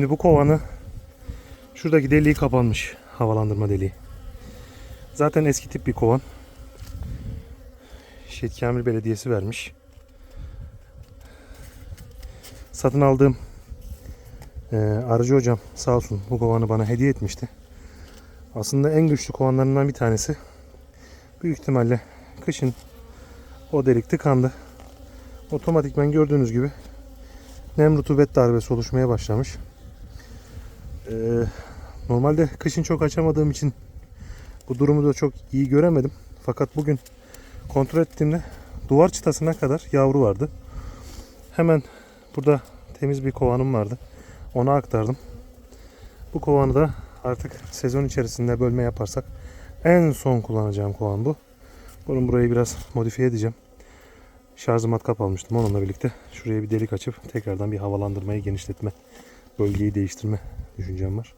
Şimdi bu kovanı şuradaki deliği kapanmış. Havalandırma deliği. Zaten eski tip bir kovan. Şehit Kamil Belediyesi vermiş. Satın aldığım eee, aracı hocam sağ olsun bu kovanı bana hediye etmişti. Aslında en güçlü kovanlarından bir tanesi. Büyük ihtimalle kışın o delik tıkandı. Otomatikman gördüğünüz gibi nem rutubet darbesi oluşmaya başlamış. Ee, normalde kışın çok açamadığım için bu durumu da çok iyi göremedim. Fakat bugün kontrol ettiğimde duvar çıtasına kadar yavru vardı. Hemen burada temiz bir kovanım vardı. Ona aktardım. Bu kovanı da artık sezon içerisinde bölme yaparsak en son kullanacağım kovan bu. Bunun burayı biraz modifiye edeceğim. Şarj matkap almıştım onunla birlikte. Şuraya bir delik açıp tekrardan bir havalandırmayı genişletme, bölgeyi değiştirme düşüncem var.